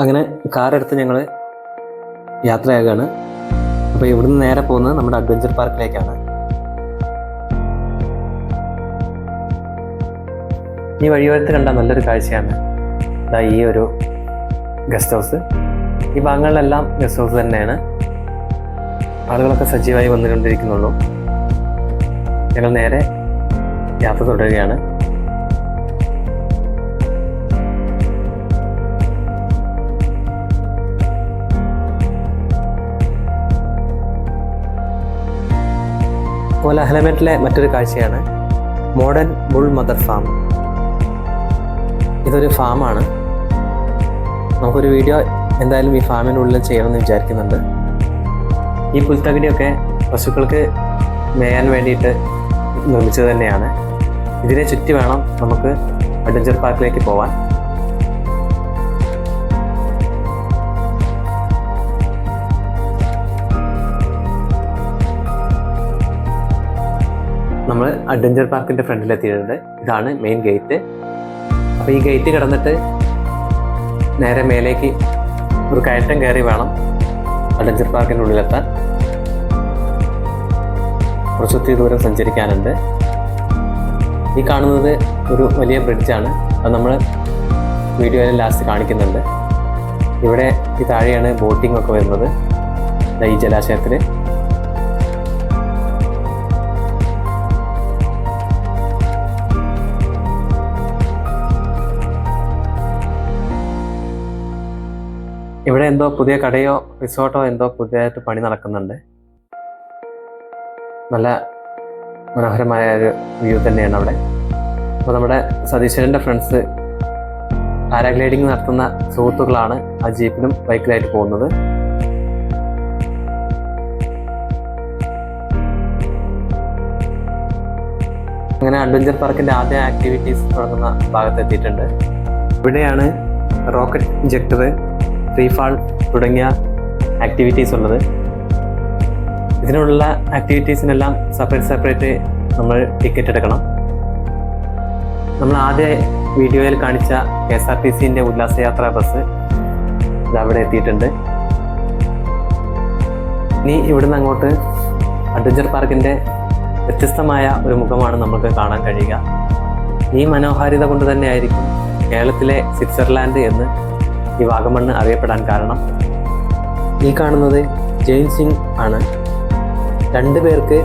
അങ്ങനെ കാറെടുത്ത് ഞങ്ങൾ യാത്രയാകുകയാണ് അപ്പോൾ ഇവിടുന്ന് നേരെ പോകുന്നത് നമ്മുടെ അഡ്വഞ്ചർ പാർക്കിലേക്കാണ്. ഈ വഴിയോരത്ത് കണ്ട നല്ലൊരു കാഴ്ചയാണ്. ഇതാ ഈ ഒരു ഗസ്റ്റ് ഹൗസ്. ഈ ഭാഗങ്ങളിലെല്ലാം ഗസ്റ്റ് ഹൗസ് തന്നെയാണ്. ആളുകളൊക്കെ സജീവമായി വന്നുകൊണ്ടിരിക്കുന്നുള്ളൂ. ഞങ്ങൾ നേരെ യാത്ര തുടരുകയാണ്. കോലാഹലമേറ്റിലെ മറ്റൊരു കാഴ്ചയാണ് മോഡേൺ ബുൾ മദർ ഫാം. ഇതൊരു ഫാമാണ്. നമുക്കൊരു വീഡിയോ എന്തായാലും ഈ ഫാമിനുള്ളിൽ ചെയ്യണമെന്ന് വിചാരിക്കുന്നുണ്ട്. ഈ പുൽത്തകിടിയൊക്കെ പശുക്കൾക്ക് മേയാൻ വേണ്ടിയിട്ട് നിർമ്മിച്ചത് തന്നെയാണ്. ഇതിനെ ചുറ്റി വേണം നമുക്ക് അഡ്വഞ്ചർ പാർക്കിലേക്ക് പോവാൻ. നമ്മൾ അഡ്വഞ്ചർ പാർക്കിന്റെ ഫ്രണ്ടിലെത്തിയിട്ടുണ്ട്. ഇതാണ് മെയിൻ ഗേറ്റ് അപ്പോൾ ഈ ഗേറ്റ് കിടന്നിട്ട് നേരെ മേലേക്ക് ഒരു കയറ്റം കയറി വേണം അഡ്വഞ്ചർ പാർക്കിന്റെ ഉള്ളിലെത്താൻ. കുറച്ചൊത്തിരി ദൂരം സഞ്ചരിക്കാനുണ്ട്. ഈ കാണുന്നത് ഒരു വലിയ ബ്രിഡ്ജാണ് അത് നമ്മൾ വീഡിയോയിൽ ലാസ്റ്റ് കാണിക്കുന്നുണ്ട്. ഇവിടെ ഈ താഴെയാണ് ബോട്ടിംഗ് ഒക്കെ വരുന്നത്. ഈ ജലാശയത്തിൽ ഇവിടെ എന്തോ പുതിയ കടയോ റിസോർട്ടോ എന്തോ പുതിയതായിട്ട് പണി നടക്കുന്നുണ്ട്. നല്ല മനോഹരമായ ഒരു വ്യൂ തന്നെയാണ് അവിടെ. അപ്പോൾ നമ്മുടെ സതീശ്വരന്റെ ഫ്രണ്ട്സ് പാരാഗ്ലൈഡിങ് നടത്തുന്ന സുഹൃത്തുക്കളാണ് ആ ജീപ്പിലും ബൈക്കിലായിട്ട് പോകുന്നത്. അങ്ങനെ അഡ്വഞ്ചർ പാർക്കിന്റെ ആദ്യ ആക്ടിവിറ്റീസ് തുടങ്ങുന്ന ഭാഗത്ത് എത്തിയിട്ടുണ്ട് ഇവിടെയാണ് റോക്കറ്റ് ഇഞ്ചക്ടർ ഫാൾ തുടങ്ങിയ ആക്ടിവിറ്റീസ് ഉള്ളത്. ഇതിനുള്ള ആക്ടിവിറ്റീസിനെല്ലാം സെപ്പറേറ്റ് സെപ്പറേറ്റ് നമ്മൾ ടിക്കറ്റ് എടുക്കണം. നമ്മൾ ആദ്യ വീഡിയോയിൽ കാണിച്ച കെ എസ് ആർ ടി സിന്റെ ഉല്ലാസയാത്ര ബസ് ഇതവിടെ എത്തിയിട്ടുണ്ട്. ഇനി ഇവിടുന്ന് അങ്ങോട്ട് അഡ്വഞ്ചർ പാർക്കിന്റെ വ്യത്യസ്തമായ ഒരു മുഖമാണ് നമുക്ക് കാണാൻ കഴിയുക. ഈ മനോഹാരിത കൊണ്ട് തന്നെയായിരിക്കും കേരളത്തിലെ സ്വിറ്റ്സർലാൻഡ് എന്ന് ഈ വാഗമണ്ണ് അറിയപ്പെടാൻ കാരണം ഈ കാണുന്നത് ജെയിൻ സിംഗ് ആണ്. രണ്ടു പേർക്ക്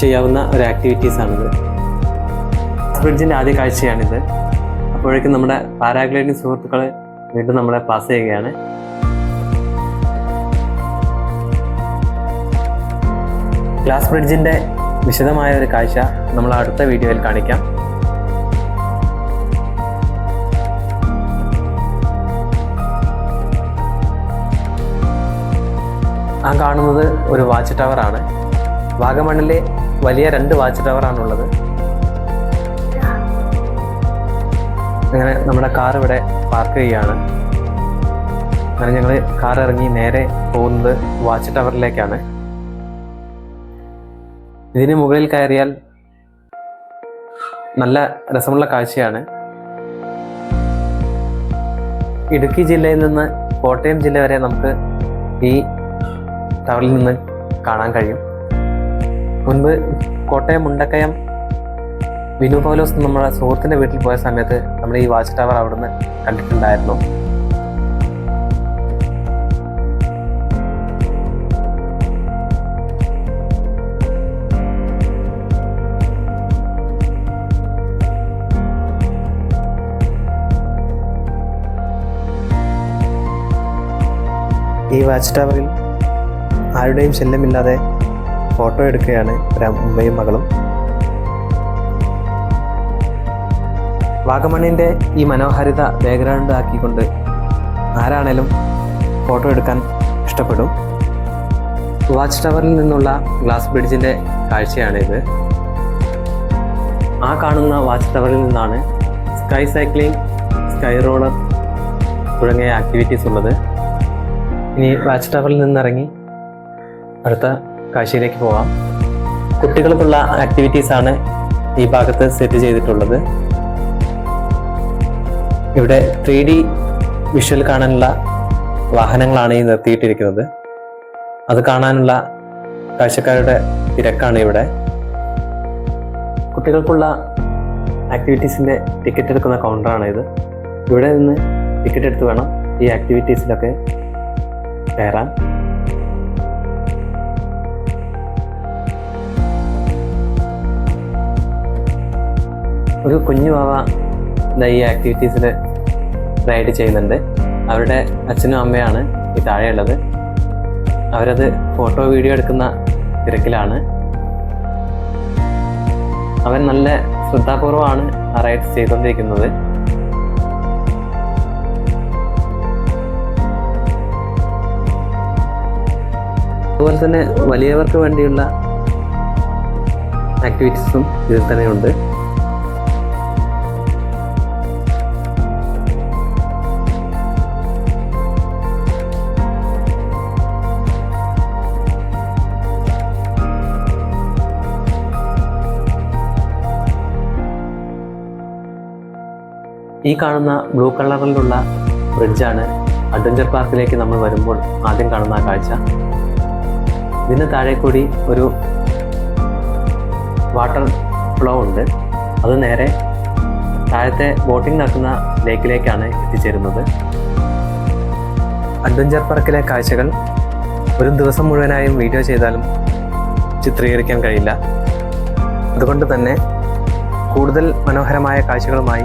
ചെയ്യാവുന്ന ഒരു ആക്ടിവിറ്റീസ് ആണിത്. ബ്രിഡ്ജിന്റെ ആദ്യ കാഴ്ചയാണിത്. അപ്പോഴേക്കും നമ്മുടെ പാരാഗ്ലൈഡിംഗ് സുഹൃത്തുക്കൾ വീണ്ടും നമ്മളെ പാസ് ചെയ്യുകയാണ്. ഗ്ലാസ് ബ്രിഡ്ജിന്റെ വിശദമായ ഒരു കാഴ്ച നമ്മൾ അടുത്ത വീഡിയോയിൽ കാണിക്കാം. ആ കാണുന്നത് ഒരു വാച്ച് ടവറാണ്. വാഗമണ്ണിലെ വലിയ രണ്ട് വാച്ച് ടവറാണുള്ളത്. അങ്ങനെ നമ്മുടെ കാർ ഇവിടെ പാർക്ക് ചെയ്യുകയാണ്. അങ്ങനെ ഞങ്ങൾ കാർ ഇറങ്ങി നേരെ പോകുന്നത് വാച്ച് ടവറിലേക്കാണ്. ഇതിന് മുകളിൽ കയറിയാൽ നല്ല രസമുള്ള കാഴ്ചയാണ്. ഇടുക്കി ജില്ലയിൽ നിന്ന് കോട്ടയം ജില്ല വരെ നമുക്ക് ഈ ടവറിൽ നിന്ന് കാണാൻ കഴിയും. മുൻപ് കോട്ടയം മുണ്ടക്കയം വിനു പൗലോസ് നമ്മുടെ സുഹൃത്തിന്റെ വീട്ടിൽ പോയ സമയത്ത് നമ്മൾ ഈ വാച്ച് ടവർ അവിടുന്ന് കണ്ടിട്ടുണ്ടായിരുന്നു. ഈ വാച്ച് ടവറിൽ ആരുടെയും ശല്യമില്ലാതെ ഫോട്ടോ എടുക്കുകയാണ് ഒരമ്മയും മകളും. വാഗമണ്ണിന്റെ ഈ മനോഹാരിത ബാക്ക്ഗ്രൗണ്ട് ആക്കിക്കൊണ്ട് ആരാണേലും ഫോട്ടോ എടുക്കാൻ ഇഷ്ടപ്പെടും? വാച്ച് ടവറിൽ നിന്നുള്ള ഗ്ലാസ് ബ്രിഡ്ജിന്റെ കാഴ്ചയാണിത്. ആ കാണുന്ന വാച്ച് ടവറിൽ നിന്നാണ് സ്കൈ സൈക്ലിംഗ് സ്കൈ റോളർ തുടങ്ങിയ ആക്ടിവിറ്റീസ് ഉള്ളത്. ഇനി വാച്ച് ടവറിൽ നിന്നിറങ്ങി അടുത്ത കാഴ്ചയിലേക്ക് പോവാം. കുട്ടികൾക്കുള്ള ആക്ടിവിറ്റീസ് ആണ് ഈ ഭാഗത്ത് സെറ്റ് ചെയ്തിട്ടുള്ളത്. ഇവിടെ ത്രീ ഡി വിഷ്വൽ കാണാനുള്ള വാഹനങ്ങളാണ് ഈ നിർത്തിയിട്ടിരിക്കുന്നത്. അത് കാണാനുള്ള കാഴ്ചക്കാരുടെ തിരക്കാണ് ഇവിടെ. കുട്ടികൾക്കുള്ള ആക്ടിവിറ്റീസിന്റെ ടിക്കറ്റ് എടുക്കുന്ന കൗണ്ടറാണ് ഇത്. ഇവിടെ നിന്ന് ടിക്കറ്റ് എടുത്ത് വേണം ഈ ആക്ടിവിറ്റീസിലൊക്കെ കയറാൻ. ഒരു കുഞ്ഞു ദാ ഈ ആക്ടിവിറ്റീസിൽ റൈഡ് ചെയ്യുന്നുണ്ട്. അവരുടെ അച്ഛനും അമ്മയാണ് ഈ താഴെയുള്ളത്. അവരത് ഫോട്ടോ വീഡിയോ എടുക്കുന്ന തിരക്കിലാണ്. അവൻ നല്ല ശ്രദ്ധാപൂർവമാണ് ആ റൈഡ് ചെയ്തുകൊണ്ടിരിക്കുന്നത്. അതുപോലെ തന്നെ വലിയവർക്ക് വേണ്ടിയുള്ള ആക്ടിവിറ്റീസും ഇതിൽ തന്നെയുണ്ട്. ഈ കാണുന്ന ബ്ലൂ കളറിലുള്ള ബ്രിഡ്ജാണ് അഡ്വഞ്ചർ പാർക്കിലേക്ക് നമ്മൾ വരുമ്പോൾ ആദ്യം കാണുന്ന ആ കാഴ്ച. ഇതിന് താഴെ കൂടി ഒരു വാട്ടർ ഫ്ലോ ഉണ്ട്. അത് നേരെ താഴത്തെ ബോട്ടിംഗ് നടക്കുന്ന ലേക്കിലേക്കാണ് എത്തിച്ചേരുന്നത്. അഡ്വഞ്ചർ പാർക്കിലെ കാഴ്ചകൾ ഒരു ദിവസം മുഴുവനായും വീഡിയോ ചെയ്താലും ചിത്രീകരിക്കാൻ കഴിയില്ല. അതുകൊണ്ട് തന്നെ കൂടുതൽ മനോഹരമായ കാഴ്ചകളുമായി